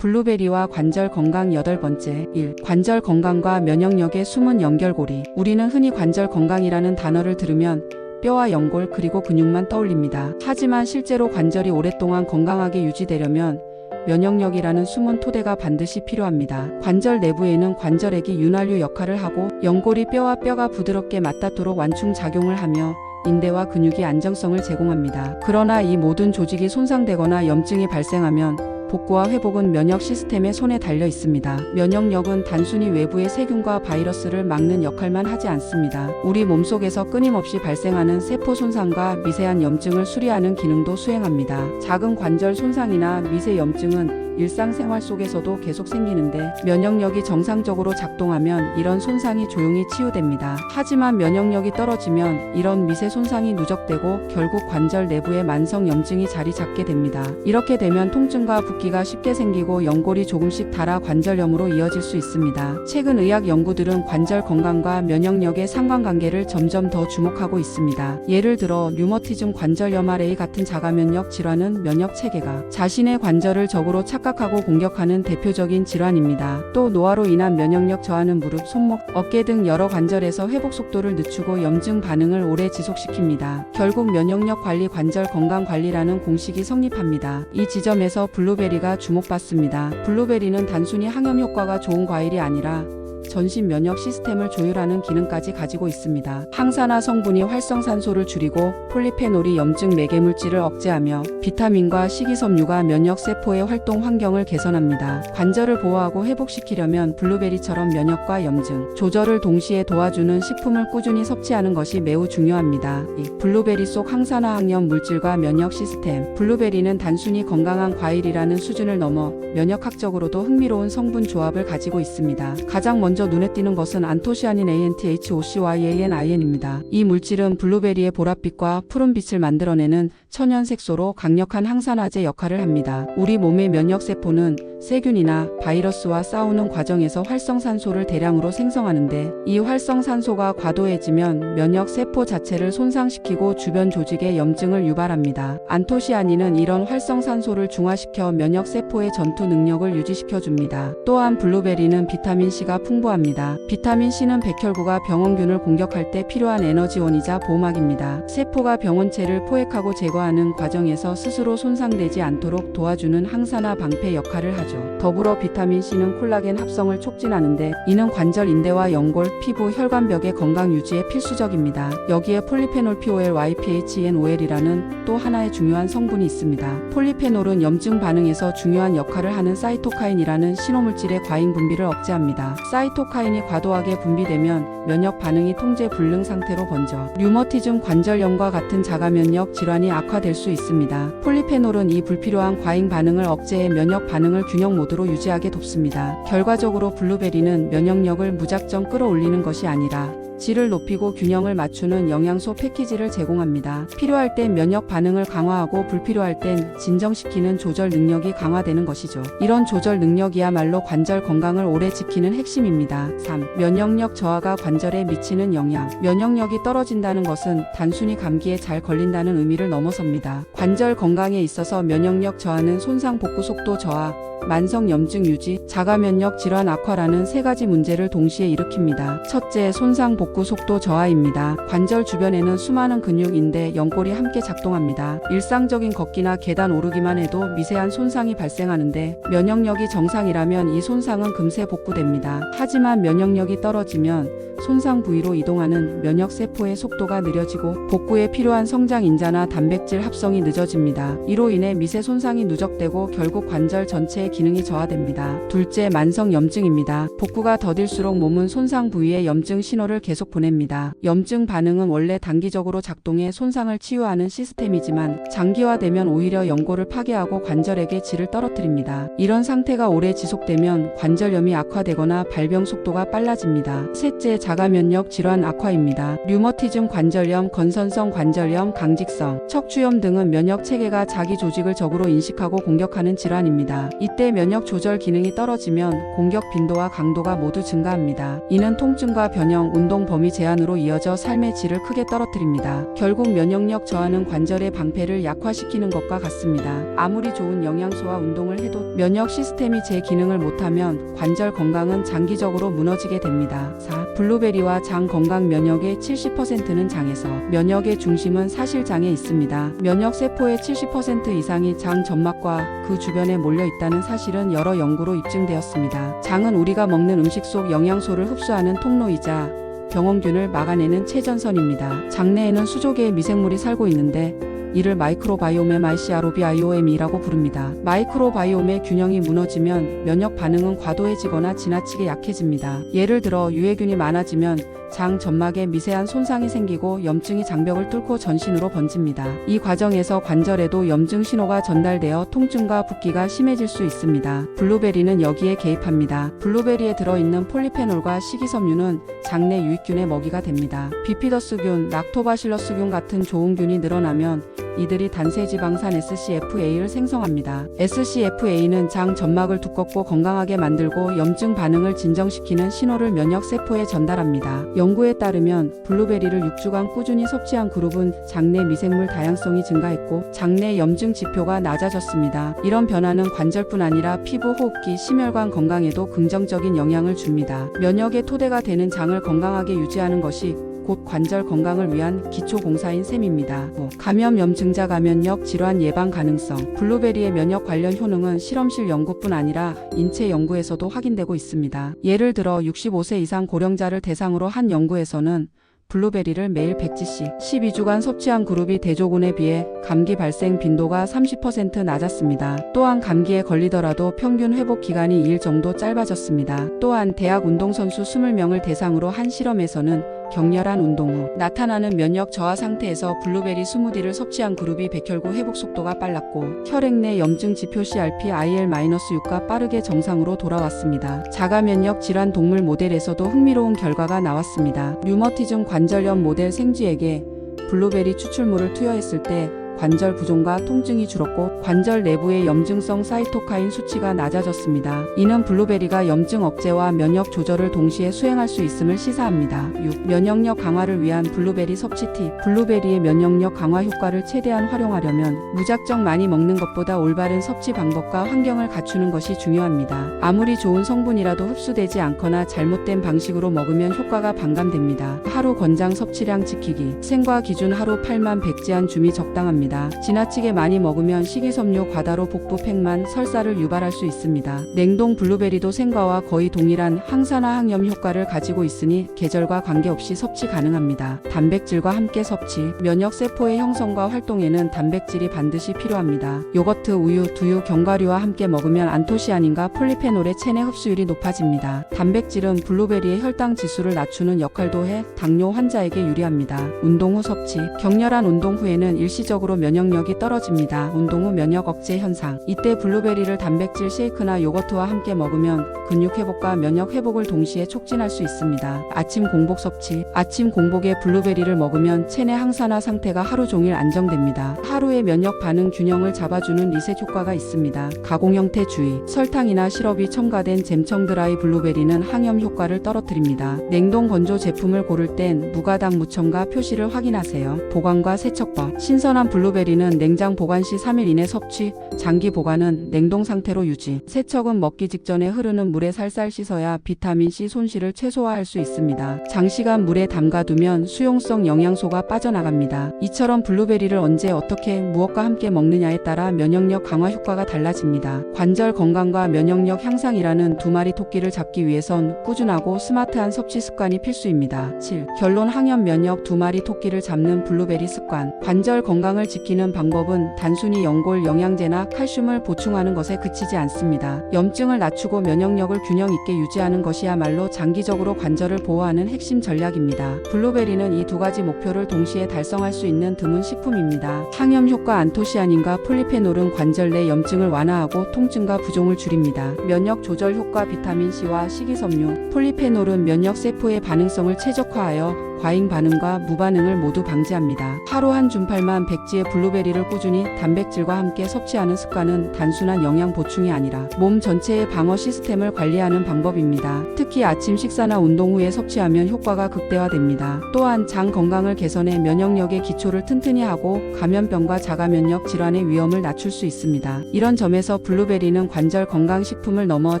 블루베리와 관절 건강 여덟 번째 1. 관절 건강과 면역력의 숨은 연결고리. 우리는 흔히 관절 건강이라는 단어를 들으면 뼈와 연골 그리고 근육만 떠올립니다. 하지만 실제로 관절이 오랫동안 건강하게 유지되려면 면역력이라는 숨은 토대가 반드시 필요합니다. 관절 내부에는 관절액이 윤활유 역할을 하고 연골이 뼈와 뼈가 부드럽게 맞닿도록 완충 작용을 하며 인대와 근육이 안정성을 제공합니다. 그러나 이 모든 조직이 손상되거나 염증이 발생하면 복구와 회복은 면역 시스템의 손에 달려 있습니다. 면역력은 단순히 외부의 세균과 바이러스를 막는 역할만 하지 않습니다. 우리 몸속에서 끊임없이 발생하는 세포 손상과 미세한 염증을 수리하는 기능도 수행합니다. 작은 관절 손상이나 미세 염증은 일상생활 속에서도 계속 생기는데 면역력이 정상적으로 작동하면 이런 손상이 조용히 치유됩니다. 하지만 면역력이 떨어지면 이런 미세 손상이 누적되고 결국 관절 내부에 만성 염증이 자리 잡게 됩니다. 이렇게 되면 통증과 붓기가 쉽게 생기고 연골이 조금씩 닳아 관절염으로 이어질 수 있습니다. 최근 의학 연구들은 관절 건강과 면역력의 상관관계를 점점 더 주목하고 있습니다. 예를 들어 류머티즘 관절염 RA 같은 자가면역 질환은 면역 체계가 자신의 관절을 적으로 착각 하고 공격하는 대표적인 질환입니다. 또 노화로 인한 면역력 저하는 무릎, 손목, 어깨 등 여러 관절에서 회복 속도를 늦추고 염증 반응을 오래 지속시킵니다. 결국 면역력 관리 관절 건강 관리라는 공식이 성립합니다. 이 지점에서 블루베리가 주목받습니다. 블루베리는 단순히 항염 효과가 좋은 과일이 아니라 전신 면역 시스템을 조율하는 기능까지 가지고 있습니다. 항산화 성분이 활성산소를 줄이고 폴리페놀이 염증 매개 물질을 억제하며 비타민과 식이섬유가 면역 세포의 활동 환경을 개선합니다. 관절을 보호하고 회복시키려면 블루베리처럼 면역과 염증 조절을 동시에 도와주는 식품을 꾸준히 섭취하는 것이 매우 중요합니다. 이 블루베리 속 항산화 항염 물질과 면역 시스템 블루베리는 단순히 건강한 과일이라는 수준을 넘어 면역학적으로도 흥미로운 성분 조합을 가지고 있습니다. 가장 먼저 눈에 띄는 것은 안토시아닌 ANTHOCYANIN입니다. 이 물질은 블루베리의 보랏빛과 푸른빛을 만들어내는 천연 색소로 강력한 항산화제 역할을 합니다. 우리 몸의 면역 세포는 세균이나 바이러스와 싸우는 과정에서 활성산소를 대량으로 생성하는데 이 활성산소가 과도해지면 면역 세포 자체를 손상시키고 주변 조직에 염증을 유발합니다. 안토시아닌은 이런 활성산소를 중화시켜 면역 세포의 전투 능력을 유지시켜 줍니다. 또한 블루베리는 비타민 C가 풍부 합니다. 비타민 C는 백혈구가 병원균을 공격할 때 필요한 에너지원이자 보호막입니다. 세포가 병원체를 포획하고 제거하는 과정에서 스스로 손상되지 않도록 도와주는 항산화 방패 역할을 하죠. 더불어 비타민 C는 콜라겐 합성을 촉진하는데 이는 관절 인대와 연골, 피부, 혈관벽의 건강 유지에 필수적입니다. 여기에 폴리페놀 POL YPHNOL이라는 또 하나의 중요한 성분이 있습니다. 폴리페놀은 염증 반응에서 중요한 역할을 하는 사이토카인이라는 신호물질의 과잉 분비를 억제합니다. 사이토 카인이 과도하게 분비되면 면역 반응이 통제 불능 상태로 번져 류머티즘 관절염과 같은 자가 면역 질환이 악화될 수 있습니다. 폴리페놀은 이 불필요한 과잉 반응을 억제해 면역 반응을 균형 모드로 유지하게 돕습니다. 결과적으로 블루베리는 면역력을 무작정 끌어올리는 것이 아니라 질을 높이고 균형을 맞추는 영양소 패키지를 제공합니다. 필요할 땐 면역 반응을 강화하고 불필요할 땐 진정시키는 조절 능력이 강화되는 것이죠. 이런 조절 능력이야말로 관절 건강을 오래 지키는 핵심입니다. 3. 면역력 저하가 관절에 미치는 영향. 면역력이 떨어진다는 것은 단순히 감기에 잘 걸린다는 의미를 넘어섭니다. 관절 건강에 있어서 면역력 저하는 손상 복구 속도 저하, 만성 염증 유지, 자가 면역 질환 악화라는 세 가지 문제를 동시에 일으킵니다. 첫째, 손상 복구 속도 저하입니다. 관절 주변에는 수많은 근육, 인대, 연골이 함께 작동합니다. 일상적인 걷기나 계단 오르기만 해도 미세한 손상이 발생하는데 면역력이 정상이라면 이 손상은 금세 복구됩니다. 하지만 면역력이 떨어지면 손상 부위로 이동하는 면역 세포의 속도가 느려지고 복구에 필요한 성장 인자나 단백질 합성이 늦어집니다. 이로 인해 미세 손상이 누적되고 결국 관절 전체의 기능이 저하됩니다. 둘째, 만성 염증입니다. 복구가 더딜수록 몸은 손상 부위에 염증 신호를 계속 보냅니다. 염증 반응은 원래 단기적으로 작동해 손상을 치유하는 시스템이지만 장기화되면 오히려 연골을 파괴하고 관절에게 질을 떨어뜨립니다. 이런 상태가 오래 지속되면 관절염이 악화되거나 발병 속도가 빨라집니다. 셋째, 자가 면역 질환 악화입니다. 류머티즘 관절염, 건선성 관절염, 강직성, 척추염 등은 면역 체계가 자기 조직을 적으로 인식하고 공격하는 질환입니다. 이때 면역 조절 기능이 떨어지면 공격 빈도와 강도가 모두 증가합니다. 이는 통증과 변형, 운동 범위 제한으로 이어져 삶의 질을 크게 떨어뜨립니다. 결국 면역력 저하는 관절의 방패를 약화시키는 것과 같습니다. 아무리 좋은 영양소와 운동을 해도 면역 시스템이 제 기능을 못하면 관절 건강은 장기적으로 무너지게 됩니다. 4. 블루베리와 장 건강 면역의 70%는 장에서 면역의 중심은 사실 장에 있습니다. 면역 세포의 70% 이상이 장 점막과 그 주변에 몰려 있다는 사실은 여러 연구로 입증되었습니다. 장은 우리가 먹는 음식 속 영양소를 흡수하는 통로이자 병원균을 막아내는 최전선입니다. 장내에는 수조 개의 미생물이 살고 있는데 이를 마이크로바이옴의 마이시아로비아이오엠이라고 부릅니다. 마이크로바이옴의 균형이 무너지면 면역 반응은 과도해지거나 지나치게 약해집니다. 예를 들어 유해균이 많아지면 장 점막에 미세한 손상이 생기고 염증이 장벽을 뚫고 전신으로 번집니다. 이 과정에서 관절에도 염증 신호가 전달되어 통증과 붓기가 심해질 수 있습니다. 블루베리는 여기에 개입합니다. 블루베리에 들어있는 폴리페놀과 식이섬유는 장내 유익균의 먹이가 됩니다. 비피더스균, 락토바실러스균 같은 좋은 균이 늘어나면 이들이 단세지방산 SCFA를 생성합니다. SCFA는 장 점막을 두껍고 건강하게 만들고 염증 반응을 진정시키는 신호를 면역 세포에 전달합니다. 연구에 따르면 블루베리를 6주간 꾸준히 섭취한 그룹은 장내 미생물 다양성이 증가했고 장내 염증 지표가 낮아졌습니다. 이런 변화는 관절뿐 아니라 피부, 호흡기, 심혈관 건강에도 긍정적인 영향을 줍니다. 면역의 토대가 되는 장을 건강하게 유지하는 것이 곧 관절 건강을 위한 기초 공사인 셈입니다. 뭐, 감염 염 증자 감염력 질환 예방 가능성 블루베리의 면역 관련 효능은 실험실 연구뿐 아니라 인체 연구에서도 확인되고 있습니다. 예를 들어 65세 이상 고령자를 대상으로 한 연구에서는 블루베리를 매일 100g씩 12주간 섭취한 그룹이 대조군에 비해 감기 발생 빈도가 30% 낮았습니다. 또한 감기에 걸리더라도 평균 회복 기간이 2일 정도 짧아졌습니다. 또한 대학 운동선수 20명을 대상으로 한 실험에서는 격렬한 운동 후 나타나는 면역 저하 상태에서 블루베리 스무디를 섭취한 그룹이 백혈구 회복 속도가 빨랐고 혈액 내 염증 지표 CRP IL-6가 빠르게 정상으로 돌아왔습니다. 자가 면역 질환 동물 모델에서도 흥미로운 결과가 나왔습니다. 류머티즘 관절염 모델 생쥐에게 블루베리 추출물을 투여했을 때 관절 부종과 통증이 줄었고 관절 내부의 염증성 사이토카인 수치가 낮아졌습니다. 이는 블루베리가 염증 억제와 면역 조절을 동시에 수행할 수 있음을 시사합니다. 6. 면역력 강화를 위한 블루베리 섭취 팁. 블루베리의 면역력 강화 효과를 최대한 활용하려면 무작정 많이 먹는 것보다 올바른 섭취 방법과 환경을 갖추는 것이 중요합니다. 아무리 좋은 성분이라도 흡수되지 않거나 잘못된 방식으로 먹으면 효과가 반감됩니다. 하루 권장 섭취량 지키기. 생과 기준 하루 8만 백지한 줌이 적당합니다. 지나치게 많이 먹으면 식이섬유 과다로 복부 팽만, 설사를 유발할 수 있습니다. 냉동 블루베리도 생과와 거의 동일한 항산화 항염 효과를 가지고 있으니 계절과 관계없이 섭취 가능합니다. 단백질과 함께 섭취. 면역 세포의 형성과 활동에는 단백질이 반드시 필요합니다. 요거트, 우유, 두유, 견과류와 함께 먹으면 안토시아닌과 폴리페놀의 체내 흡수율이 높아집니다. 단백질은 블루베리의 혈당 지수를 낮추는 역할도 해 당뇨 환자에게 유리합니다. 운동 후 섭취. 격렬한 운동 후에는 일시적으로 면역력이 떨어집니다. 운동 후 면역 억제 현상. 이때 블루베리를 단백질 쉐이크나 요거트와 함께 먹으면 근육 회복과 면역 회복을 동시에 촉진할 수 있습니다. 아침 공복 섭취. 아침 공복에 블루베리를 먹으면 체내 항산화 상태가 하루 종일 안정됩니다. 하루의 면역 반응 균형을 잡아주는 리셋 효과가 있습니다. 가공 형태 주의. 설탕이나 시럽이 첨가된 잼청 드라이 블루베리는 항염 효과를 떨어뜨립니다. 냉동 건조 제품을 고를 땐 무가당 무첨가 표시를 확인하세요. 보관과 세척법. 신선한 블루 베리는 냉장 보관 시 3일 이내 섭취, 장기 보관은 냉동 상태로 유지. 세척은 먹기 직전에 흐르는 물에 살살 씻어야 비타민 C 손실을 최소화할 수 있습니다. 장시간 물에 담가두면 수용성 영양소가 빠져나갑니다. 이처럼 블루베리를 언제 어떻게 무엇과 함께 먹느냐에 따라 면역력 강화 효과가 달라집니다. 관절 건강과 면역력 향상이라는 두 마리 토끼를 잡기 위해선 꾸준하고 스마트한 섭취 습관이 필수입니다. 7. 결론 항염 면역 두 마리 토끼를 잡는 블루베리 습관. 관절 건강을 지키 는 방법은 단순히 연골 영양제나 칼슘을 보충하는 것에 그치지 않습니다. 염증을 낮추고 면역력을 균형 있게 유지하는 것이야말로 장기적으로 관절을 보호하는 핵심 전략입니다. 블루베리는 이 두 가지 목표를 동시에 달성할 수 있는 드문 식품입니다. 항염 효과 안토시아닌과 폴리페놀은 관절 내 염증을 완화하고 통증과 부종을 줄입니다. 면역 조절 효과 비타민 C와 식이섬유, 폴리페놀은 면역 세포의 반응성을 최적화하여 과잉 반응과 무반응을 모두 방지합니다. 하루 한 줌팔만 백지의 블루베리를 꾸준히 단백질과 함께 섭취하는 습관은 단순한 영양 보충이 아니라 몸 전체의 방어 시스템을 관리하는 방법입니다. 특히 아침 식사나 운동 후에 섭취하면 효과가 극대화됩니다. 또한 장 건강을 개선해 면역력의 기초를 튼튼히 하고 감염병과 자가면역 질환의 위험을 낮출 수 있습니다. 이런 점에서 블루베리는 관절 건강 식품을 넘어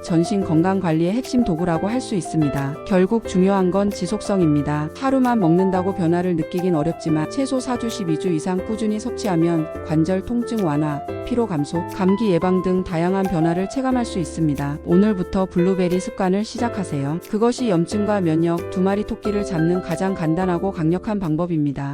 전신 건강 관리의 핵심 도구라고 할 수 있습니다. 결국 중요한 건 지속성입니다. 하루만 먹는다고 변화를 느끼긴 어렵지만 최소 4주 12주 이상 꾸준히 섭취하면 관절 통증 완화, 피로 감소, 감기 예방 등 다양한 변화를 체감할 수 있습니다. 오늘부터 블루베리 습관을 시작하세요. 그것이 염증과 면역 두 마리 토끼를 잡는 가장 간단하고 강력한 방법입니다.